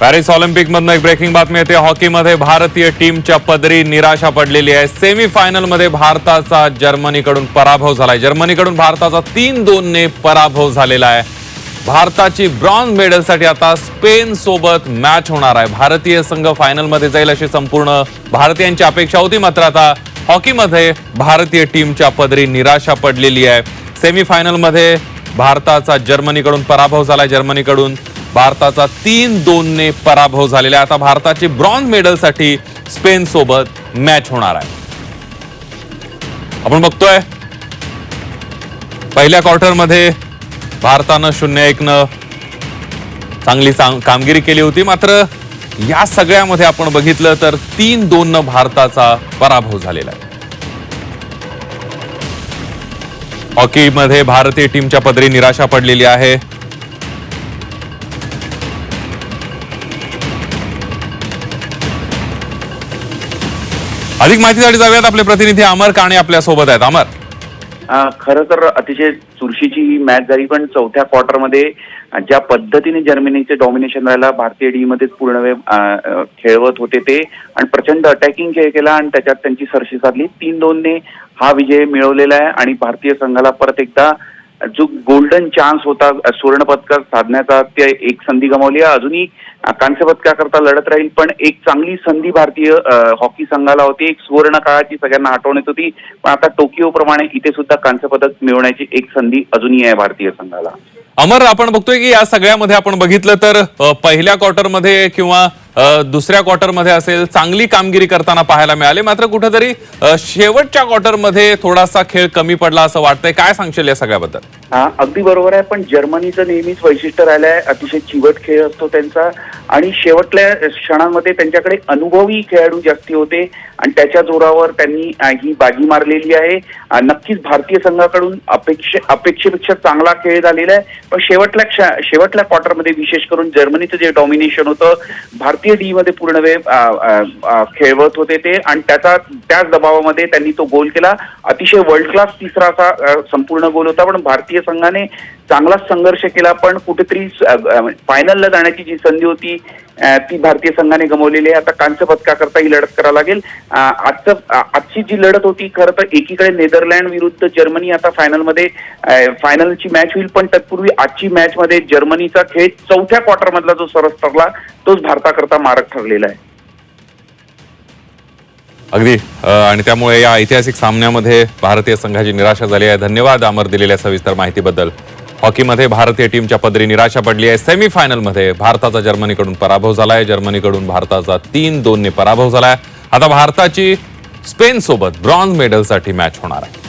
Paris ऑलिम्पिकमधनं एक breaking बातमी येते. हॉकीमध्ये भारतीय टीमच्या पदरी निराशा पडलेली आहे. सेमी भारताचा जर्मनीकडून पराभव झालाय. जर्मनीकडून भारताचा तीन दोनने पराभव झालेला आहे. भारताची ब्रॉन्झ मेडलसाठी आता स्पेन सोबत मॅच होणार आहे. भारतीय संघ फायनलमध्ये जाईल अशी संपूर्ण भारतीयांची अपेक्षा होती मात्र आता हॉकीमध्ये भारतीय टीमच्या पदरी निराशा पडलेली आहे. सेमी भारताचा जर्मनीकडून पराभव झाला जर्मनीकडून भारताचा तीन दोनने पराभव झालेला आहे. आता भारताची ब्रॉन्झ मेडलसाठी स्पेन सोबत मॅच होणार आहे. आपण बघतोय. पहिल्या क्वार्टरमध्ये भारतानं शून्य एकनं चांगली चांग- कामगिरी केली होती. मात्र या सगळ्यामध्ये आपण बघितलं तर तीन दोन न भारताचा पराभव झालेला आहे. हॉकीमध्ये भारतीय टीमच्या पदरी निराशा पडलेली आहे. अधिक माहितीसाठी जाऊयात आपले प्रतिनिधी अमर काणे आपल्यासोबत आहेत. अमर. खर खरं तर अतिशय चुरशीची ही मॅच झाली पण चौथ्या क्वार्टरमध्ये ज्या पद्धतीने जर्मनीचे डॉमिनेशन राहिला भारतीय डी मध्येच पूर्ण वेळ खेळवत होते ते आणि प्रचंड अटॅकिंग खेळ केला आणि त्याच्यात त्यांची सरशी साधली. तीन दोनने हा विजय मिळवलेला आहे आणि भारतीय संघाला परत एकदा जो गोल्डन चान्स होता सुवर्णपदक सुवर्ण पदक साधण्याचा ते एक संधी गमावली आहे. अजूनही कांस्य पदकाकरता लढत राहील पण एक चांगली संधी भारतीय हॉकी संघाला होती. एक सुवर्ण काळाची सगळ्यांना आठवण येत होती. पण आता टोकियो प्रमाणे इथे सुद्धा कांस्य पदक मिळवण्याची एक संधी अजूनही आहे भारतीय संघाला. अमर आपण बघतोय की या सगळ्यामध्ये आपण बघितलं तर पहिल्या क्वार्टरमध्ये किंवा दुसऱ्या क्वार्टरमध्ये असेल चांगली कामगिरी करताना पाहायला मिळाले. मात्र कुठेतरी शेवटच्या क्वार्टरमध्ये थोडासा खेळ कमी पडला असं वाटतंय. काय सांगशील या सगळ्याबद्दल? अगदी बरोबर आहे. पण जर्मनीचं नेहमीच वैशिष्ट्य राहिलं आहे अतिशय चिवट खेळ असतो त्यांचा. आणि शेवटल्या क्षणांमध्ये त्यांच्याकडे अनुभवी खेळाडू जास्ती होते. आणि त्याच्या जोरावर त्यांनी ही बाजी मारलेली आहे. नक्कीच भारतीय संघाकडून अपेक्षे अपेक्षेपेक्षा चांगला खेळ झालेला आहे. पण शेवटल्या क्ष- शेवटल्या क्वार्टरमध्ये विशेष करून जर्मनीचं जे डॉमिनेशन होतं भारतीय डी मध्ये पूर्ण वेळ खेळवत होते ते. आणि त्याचा त्याच दबावामध्ये त्यांनी तो गोल केला. अतिशय वर्ल्ड क्लास तिसरा असा संपूर्ण गोल होता. पण भारतीय संघाने चांगलाच संघर्ष केला. पण कुठेतरी फायनलला जाण्याची जी संधी होती ती भारतीय संघाने गमावलेली आहे. आता कांस्य पदकाकरता ही लढत करावी लागेल. आजचं आजची जी लढत होती खरं तर एकीकडे नेदरलँड विरुद्ध जर्मनी आता फायनलमध्ये फायनलची मॅच होईल. पण तत्पूर्वी आजची मॅच मध्ये जर्मनीचा खेळ चौथ्या क्वार्टर मधला जो सरस ठरला तोच भारताकरता मारक ठरलेला आहे. अगदी. आणि त्यामुळे या ऐतिहासिक सामन्यामध्ये भारतीय संघाची निराशा झाली आहे. धन्यवाद अमर दिलेल्या सविस्तर माहितीबद्दल. हॉकीमध्ये भारतीय टीमच्या पदरी निराशा पडली आहे. सेमीफायनलमध्ये भारताचा जर्मनीकडून पराभव झालाय. जर्मनीकडून भारताचा तीन दोनने पराभव झालाय. आता भारताची स्पेन सोबत ब्रॉन्झ मेडलसाठी मॅच होणार आहे.